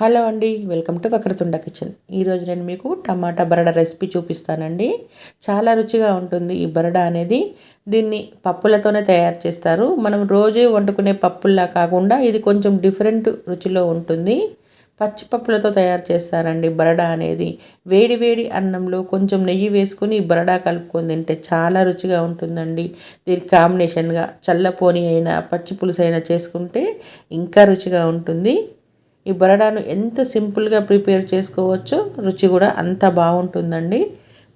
Hello అండి welcome to Vakratunda kitchen. ఈరోజు నేను మీకు టమాటా బరడా రెసిపీ చూపిస్తానండి. చాలా రుచిగా ఉంటుంది ఈ బరడా అనేది. దీన్ని పప్పులతోనే తయారు చేస్తారు. మనం రోజు వండుకునే పప్పుల్లా కాకుండా ఇది కొంచెం డిఫరెంట్ రుచిలో ఉంటుంది. పచ్చిపప్పులతో తయారు చేస్తారండి బరడా అనేది. వేడి వేడి అన్నంలో కొంచెం నెయ్యి వేసుకుని ఈ బరడా కలుపుకొని తింటే చాలా రుచిగా ఉంటుందండి. దీనికి కాంబినేషన్గా చల్లపోని అయినా పచ్చి పులుసు అయినా చేసుకుంటే ఇంకా రుచిగా ఉంటుంది. ఈ బరడాను ఎంత సింపుల్గా ప్రిపేర్ చేసుకోవచ్చో రుచి కూడా అంత బాగుంటుందండి.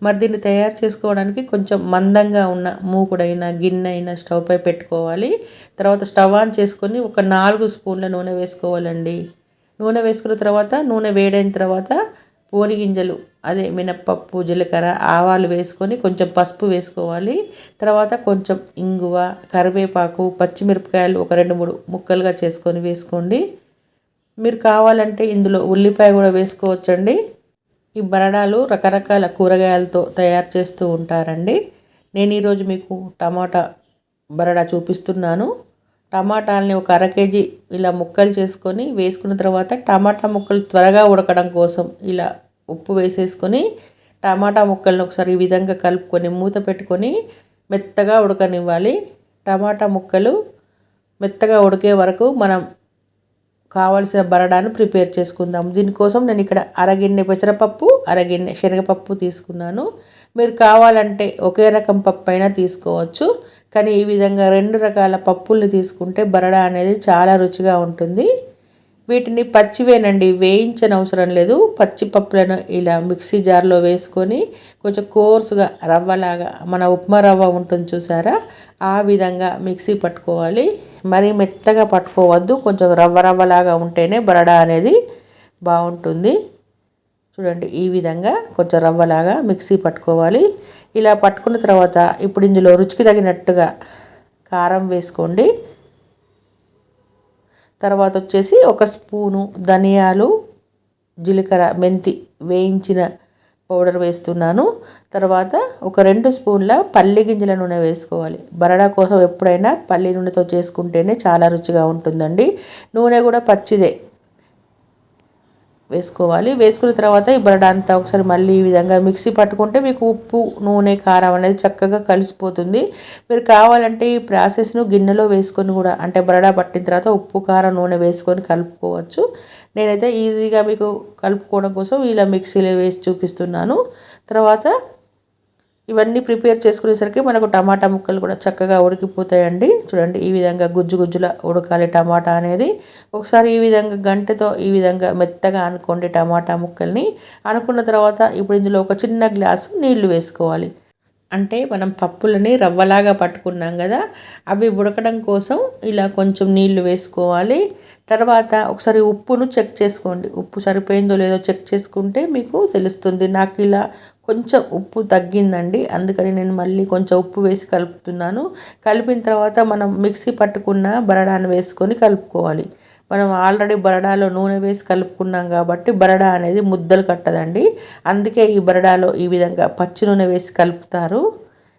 మరి దీన్ని తయారు చేసుకోవడానికి కొంచెం మందంగా ఉన్న మూకుడైన గిన్నె అయినా స్టవ్ పై పెట్టుకోవాలి. తర్వాత స్టవ్ ఆన్ చేసుకొని ఒక నాలుగు స్పూన్ల నూనె వేసుకోవాలండి. నూనె వేసుకున్న తర్వాత నూనె వేడైన తర్వాత పోని గింజలు అదే మినప్పప్పు జీలకర్ర ఆవాలు వేసుకొని కొంచెం పసుపు వేసుకోవాలి. తర్వాత కొంచెం ఇంగువ కరివేపాకు పచ్చిమిరపకాయలు ఒక రెండు మూడు ముక్కలుగా చేసుకొని వేసుకోండి. మీరు కావాలంటే ఇందులో ఉల్లిపాయ కూడా వేసుకోవచ్చండి. ఈ బరడాలు రకరకాల కూరగాయలతో తయారు చేస్తూ ఉంటారండి. నేను ఈరోజు మీకు టమాటా బరడా చూపిస్తున్నాను. టమాటాలని ఒక అర కేజీ ఇలా ముక్కలు చేసుకొని వేసుకున్న తర్వాత టమాటా ముక్కలు త్వరగా ఉడకడం కోసం ఇలా ఉప్పు వేసేసుకొని టమాటా ముక్కలను ఒకసారి ఈ విధంగా కలుపుకొని మూత పెట్టుకొని మెత్తగా ఉడకనివ్వాలి. టమాటా ముక్కలు మెత్తగా ఉడికే వరకు మనం కావలసిన బరడాను ప్రిపేర్ చేసుకుందాం దీనికోసం నేను ఇక్కడ అరగిన్నె పెసరపప్పు అరగిన్నె శనగపప్పు తీసుకున్నాను. మీరు కావాలంటే ఒకే రకం పప్పు అయినా తీసుకోవచ్చు. కానీ ఈ విధంగా రెండు రకాల పప్పుల్ని తీసుకుంటే బరడా అనేది చాలా రుచిగా ఉంటుంది. వీటిని పచ్చివేనండి వేయించని అవసరం లేదు. పచ్చి పప్పులను ఇలా మిక్సీ జార్లో వేసుకొని కొంచెం కోర్సుగా రవ్వలాగా మన ఉప్మా రవ్వ ఉంటుంది చూసారా? ఆ విధంగా మిక్సీ పట్టుకోవాలి. మరీ మెత్తగా పట్టుకోవద్దు. కొంచెం రవ్వ రవ్వలాగా ఉంటేనే బరడా అనేది బాగుంటుంది. చూడండి ఈ విధంగా కొంచెం రవ్వలాగా మిక్సీ పట్టుకోవాలి. ఇలా పట్టుకున్న తర్వాత ఇప్పుడు ఇందులో రుచికి తగినట్టుగా కారం వేసుకోండి. తర్వాత వచ్చేసి ఒక స్పూను ధనియాలు జీలకర్ర మెంతి వేయించిన పౌడర్ వేస్తున్నాను. తర్వాత ఒక రెండు స్పూన్ల పల్లి గింజల నూనె వేసుకోవాలి. బరడా కోసం ఎప్పుడైనా పల్లి నూనెతో చేసుకుంటేనే చాలా రుచిగా ఉంటుందండి. నూనె కూడా పచ్చిదే. వేసుకోవాలి. వేసుకున్న తర్వాత ఈ బరడా అంతా ఒకసారి మళ్ళీ ఈ విధంగా మిక్సీ పట్టుకుంటే మీకు ఉప్పు నూనె కారం అనేది చక్కగా కలిసిపోతుంది. మీరు కావాలంటే ఈ ప్రాసెస్ను గిన్నెలో వేసుకొని కూడా అంటే బరడా పట్టిన తర్వాత ఉప్పు కారం నూనె వేసుకొని కలుపుకోవచ్చు. నేనైతే ఈజీగా మీకు కలుపుకోవడం కోసం ఇలా మిక్సీలో వేసి చూపిస్తున్నాను. తర్వాత ఇవన్నీ ప్రిపేర్ చేసుకునేసరికి మనకు టమాటా ముక్కలు కూడా చక్కగా ఉడికిపోతాయండి. చూడండి ఈ విధంగా గుజ్జు గుజ్జుల ఉడకాలి టమాటా అనేది. ఒకసారి ఈ విధంగా గంటతో ఈ విధంగా మెత్తగా అనుకోండి టమాటా ముక్కల్ని. అనుకున్న తర్వాత ఇప్పుడు ఇందులో ఒక చిన్న గ్లాసు నీళ్ళు వేసుకోవాలి. అంటే మనం పప్పులని రవ్వలాగా పట్టుకున్నాం కదా అవి ఉడకడం కోసం ఇలా కొంచెం నీళ్ళు వేసుకోవాలి. తర్వాత ఒకసారి ఉప్పును చెక్ చేసుకోండి. ఉప్పు సరిపోయిందో లేదో చెక్ చేసుకుంటే మీకు తెలుస్తుంది. నాకు ఇలా కొంచెం ఉప్పు తగ్గిందండి. అందుకని నేను మళ్ళీ కొంచెం ఉప్పు వేసి కలుపుతున్నాను. కలిపిన తర్వాత మనం మిక్సీ పట్టుకున్న బరడాను వేసుకొని కలుపుకోవాలి. మనం ఆల్రెడీ బరడాలో నూనె వేసి కలుపుకున్నాం కాబట్టి బరడా అనేది ముద్దలు కట్టదండి. అందుకే ఈ బరడాలో ఈ విధంగా పచ్చి నూనె వేసి కలుపుతారు.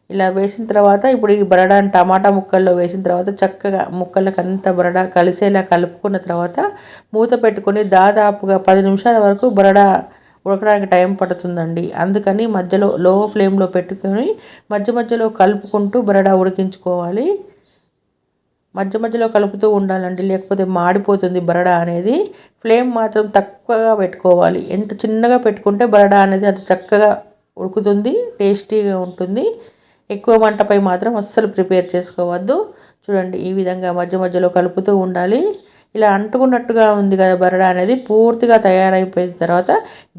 ఇలా వేసిన తర్వాత ఇప్పుడు ఈ బరడాని టమాటా ముక్కల్లో వేసిన తర్వాత చక్కగా ముక్కలకు అంత బరడా కలిసేలా కలుపుకున్న తర్వాత మూత పెట్టుకొని దాదాపుగా పది నిమిషాల వరకు బరడా ఉడకడానికి టైం పడుతుందండి. అందుకని మధ్యలో లో ఫ్లేమ్లో పెట్టుకొని మధ్య మధ్యలో కలుపుకుంటూ బరడా ఉడికించుకోవాలి. మధ్య మధ్యలో కలుపుతూ ఉండాలండి. లేకపోతే మాడిపోతుంది బరడా అనేది. ఫ్లేమ్ మాత్రం తక్కువగా పెట్టుకోవాలి. ఎంత చిన్నగా పెట్టుకుంటే బరడా అనేది అంత చక్కగా ఉడుకుతుంది టేస్టీగా ఉంటుంది. ఎక్కువ మంటపై మాత్రం అస్సలు ప్రిపేర్ చేసుకోవద్దు. చూడండి ఈ విధంగా మధ్య మధ్యలో కలుపుతూ ఉండాలి. ఇలా అంటుకున్నట్టుగా ఉంది కదా బరడా అనేది పూర్తిగా తయారైపోయిన తర్వాత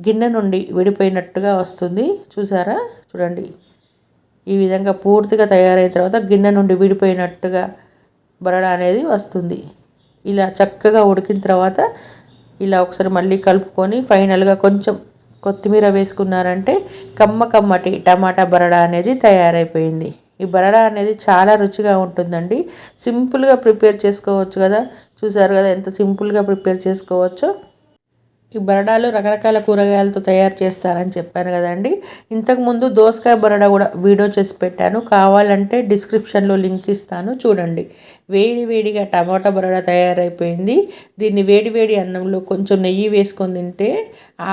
గిన్నె నుండి విడిపోయినట్టుగా వస్తుంది. చూసారా? చూడండి. ఈ విధంగా పూర్తిగా తయారైన తర్వాత గిన్నె నుండి విడిపోయినట్టుగా బరడా అనేది వస్తుంది. ఇలా చక్కగా ఉడికిన తర్వాత ఇలా ఒకసారి మళ్ళీ కలుపుకొని ఫైనల్గా కొంచెం కొత్తిమీర వేసుకున్నారంటే కమ్మ కమ్మటి టమాటా బరడా అనేది తయారైపోయింది. ఈ బరడా అనేది చాలా రుచిగా ఉంటుందండి. సింపుల్గా ప్రిపేర్ చేసుకోవచ్చు కదా. చూసారు కదా ఎంత సింపుల్గా ప్రిపేర్ చేసుకోవచ్చో. ఈ బరడాలు రకరకాల కూరగాయలతో తయారు చేస్తారని చెప్పాను కదండి. ఇంతకుముందు దోసకాయ బరడా కూడా వీడియో చేసి పెట్టాను. కావాలంటే డిస్క్రిప్షన్లో లింక్ ఇస్తాను. చూడండి. వేడి వేడిగా టమాటా బరడా తయారైపోయింది. దీన్ని వేడి వేడి అన్నంలో కొంచెం నెయ్యి వేసుకొని తింటే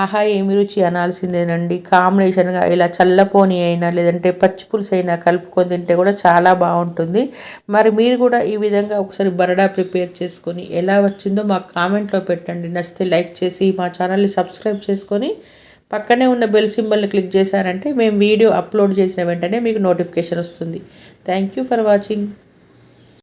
ఆహా ఏమి రుచి అనాల్సిందేనండి. కాంబినేషన్గా ఇలా చల్లపోని అయినా లేదంటే పచ్చి పులుసు అయినా కలుపుకొని తింటే కూడా చాలా బాగుంటుంది. మరి మీరు కూడా ఈ విధంగా ఒకసారి బరడా ప్రిపేర్ చేసుకొని ఎలా వచ్చిందో మాకు కామెంట్లో పెట్టండి. నచ్చితే లైక్ చేసి మా ఛానల్ని సబ్స్క్రైబ్ చేసుకొని పక్కనే ఉన్న బెల్ సింబల్ని క్లిక్ చేశారంటే మేము వీడియో అప్లోడ్ చేసిన వెంటనే మీకు నోటిఫికేషన్ వస్తుంది. Thank you for watching